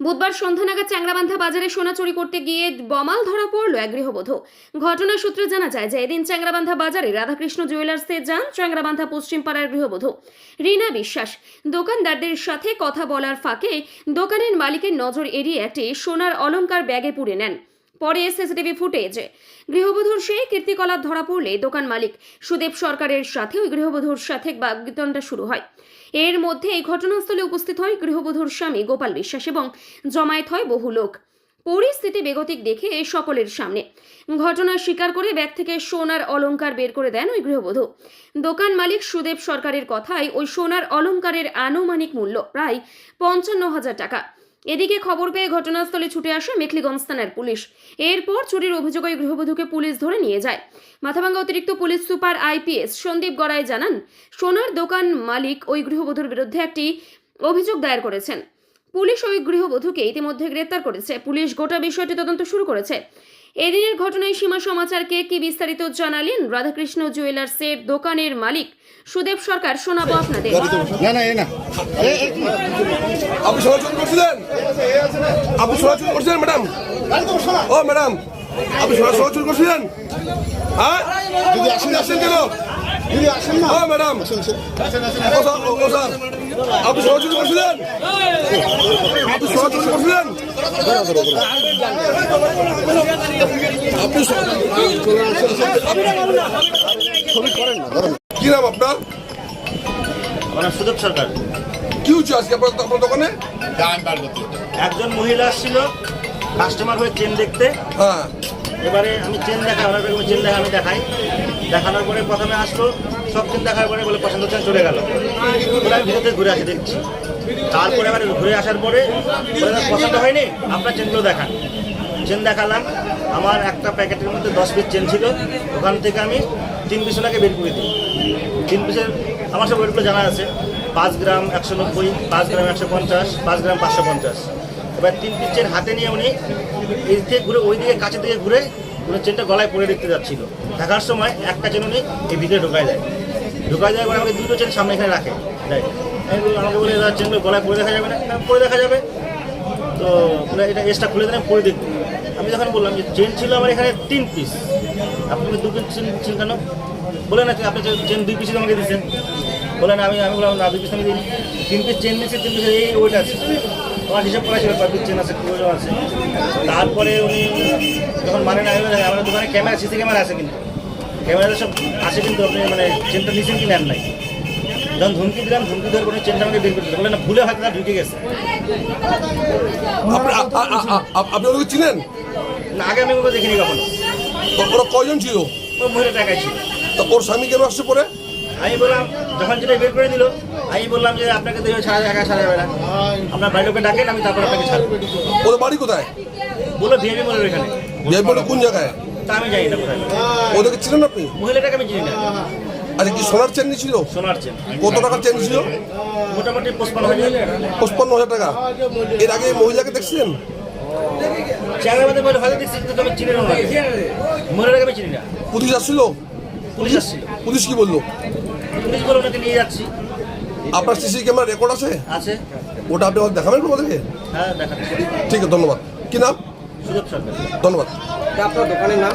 বুধবার সন্ধ্যা নাগাদ চ্যাংরাবান্ধা বাজারে সোনা চুরি করতে গিয়ে বমাল ধরা পড়ল এক গৃহবধূ। ঘটনা সূত্রে জানা যায় যে এদিন চ্যাংরাবান্ধা বাজারে রাধাকৃষ্ণ জুয়েলার্সে যান চ্যাংরাবান্ধা পশ্চিম পাড়ার গৃহবধূ। রীনা বিশ্বাস, দোকানদারদের সাথে কথা বলার ফাঁকে দোকানের মালিকের নজর এড়িয়ে একটি সোনার অলঙ্কার ব্যাগে পুড়ে নেন। পরে সিসিটিভি ফুটেজে, গৃহবধূর সেই কীর্তিকলাপ ধরা পড়লে দোকান মালিক সুদেব সরকারের সাথে ওই গৃহবধূর সাথে বাগবিতণ্ডা শুরু হয়। এর মধ্যে এই ঘটনাস্থলে উপস্থিত হয় গৃহবধূর স্বামী গোপাল বিশ্বাস এবং জমায়েত হয় বহু লোক। পরিস্থিতি বেগতিক দেখে সকলের সামনে। ঘটনা স্বীকার করে ব্যাগ থেকে সোনার অলঙ্কার বের করে দেন ওই গৃহবধূ। দোকান মালিক সুদেব সরকারের কথায় ওই সোনার অলঙ্কারের আনুমানিক মূল্য প্রায় পঞ্চান্ন হাজার টাকা। এদিকে খবর পেয়ে ঘটনাস্থলে ছুটে আসে মেখলিগঞ্জ থানার পুলিশ। এরপর চুরির অভিযোগ ওই গৃহবধূকে পুলিশ ধরে নিয়ে যায়। মাথাভাঙ্গা অতিরিক্ত police super IPS Sandip Garai জানান, সোনার দোকান মালিক ওই গৃহবধূর বিরুদ্ধে একটি অভিযোগ দায়ের করেছেন। পুলিশ ওই গৃহবধূকে ইতিমধ্যে গ্রেপ্তার করেছে। পুলিশ গোটা বিষয়টি তদন্ত শুরু করেছে। এদিনের ঘটনায় সীমা সমাচারকে কি বিস্তারিত জানালেন? রাধাকৃষ্ণ জুয়েলার্সের দোকানের মালিক সুদেব সরকার শোনাবো আপনাদের। না না না। আপনি করছিলেন? আপনি করছিলেন ম্যাডাম? ও ম্যাডাম আপনি করছিলেন? হ্যাঁ? আসেন কেন? ম্যাডাম। আপনি করছিলেন? আপনি করছিলেন? কি নাম আপনার? সুদেব সরকার। কি হচ্ছে আজকে আপনার দোকানে? একজন মহিলা আসছিল কাস্টমার হয়ে চেন দেখতে। হ্যাঁ। এবারে আমি চেন কাছে চেন দেখা আমি দেখাই। দেখানোর পরে প্রথমে আসলো সব চেন দেখার পরে বলে পছন্দ হচ্ছে চলে গেল। আমি ভিতরে ঘুরে আসি দেখছি। তারপরে এবারে ঘুরে আসার পরে বলে, "না, পছন্দ হয়নি আপনার চেনগুলো দেখান। চেন দেখালাম আমার একটা প্যাকেটের মধ্যে দশ পিস চেন ছিল। ওখান থেকে আমি তিন পিস ওনাকে বের করে দিই। তিন পিসের আমার সব ওয়েটগুলো জানা আছে। পাঁচ গ্রাম একশো নব্বই পাঁচ গ্রাম একশো পঞ্চাশ পাঁচ গ্রাম পাঁচশো পঞ্চাশ। এবার তিন পিস চেন হাতে নিয়ে উনি এই থেকে ঘুরে ওই দিকে কাছে দিকে ঘুরে উনি চেনটা গলায় পরে দেখতে যাচ্ছিল। দেখার সময় একটা চেন উনি এই ভিতরে ঢোকায় দেয়। ঢোকায় দেওয়ার পরে আমাকে দুটো চেন সামনে এখানে রাখে। আমাকে বলে দাদা চেনগুলো গলায় পরে দেখা যাবে না। পরে দেখা যাবে। তো এটা এসটা খুলে দেন পরে দেখব। আমি যখন বললাম যে, চেন ছিল আমার এখানে তিন পিস আপনি দু পিস চেন কেন? বলে, না, আপনি চেন দুই পিস আমাকে দিচ্ছেন বলেন আমি আমি বললাম, না, দুই পিস আমি দিই তিন পিস চেন দিচ্ছি তিন পিসের এই ওইটা আছে। আমার হিসাব করা ছিল কয় পিস চেন আছে আছে। তারপরে উনি যখন মানে না আমি আমাদের দোকানে ক্যামেরা, সিসি ক্যামেরা আছে কিন্তু। ক্যামেরা সব আছে কিন্তু আপনি মানে চেনটা নিচ্ছেন কি নেন নাই? যখন ধমকি দিলাম ধমকি দেওয়ার পরে চেনটা আমাকে বের করে দিল বলে না ভুলে হয়তো ঢুকে গেছে। আপনি ওদেরকে চিনেন? না আগে আমি ওগুলো দেখিনি কখনো। ওরা কয়জন ছিল? ও মহিলা টাকায় ছিল। তা ওর স্বামী কেন আসছে পরে? আমি বললাম যখন যেটা বের করে দিল আমি বললাম যে আপনাকে দেখে ছাড়া একা ছাড়া যাবে না। আপনার বাড়ির লোকে ডাকেন আমি তারপর আপনাকে ছাড়বো। ওদের বাড়ি কোথায়? বলে ভিআইপি মোড়ের এখানে জয়পুরে কোন জায়গায়? তা আমি জানি না কোথায়। ওদেরকে ছিলেন আপনি? মহিলাটাকে আমি চিনি না। আচ্ছা কি সোনার চেন ছিল? সোনার চেন। কত টাকার চেন ছিল? মোটামুটি পঁচপান্ন হাজার। পঁচপান্ন হাজার টাকা। এর আগে মহিলাকে দেখছিলেন? মধ্যে বলে হয়তো দেখছি কিন্তু আমি চিনি না। ওনাকে। মহিলাটাকে আমি চিনি না। পুলিশ আসছিল? পুলিশ আসছিল। পুলিশ কি বলল? পুলিশ বলে ওনাকে নিয়ে যাচ্ছি। আপনার সিসি ক্যামেরা রেকর্ড আছে? আছে। ওটা আপনি দেখাবেন আমাদেরকে হ্যাঁ দেখাচ্ছি। ঠিক আছে ধন্যবাদ। কি নাম? ধন্যবাদ। আপনার দোকানের নাম?